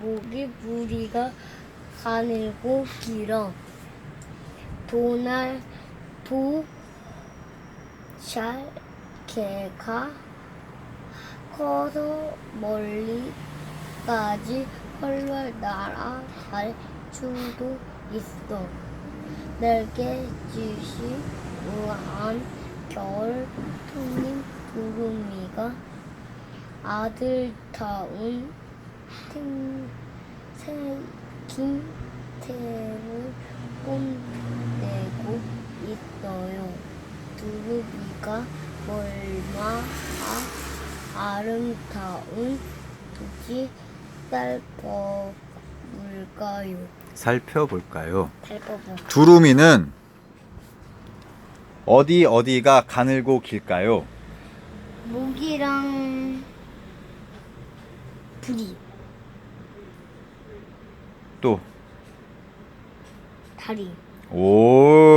목이 부리가 가늘고 길어. 도날 도샬 개가 커서 멀리까지 헐헐 날아갈 수도 있어. 날개짓이 우아한 겨울 손님 두루미가 아들다운 생, 생긴 태를 뽐내고 있어요. 두루미가 얼마나 아름다운 지 살펴볼까요? 살펴볼까요? 살펴볼 두루미는 어디 어디가 가늘고 길까요? 목이랑 부리 또 다리. 오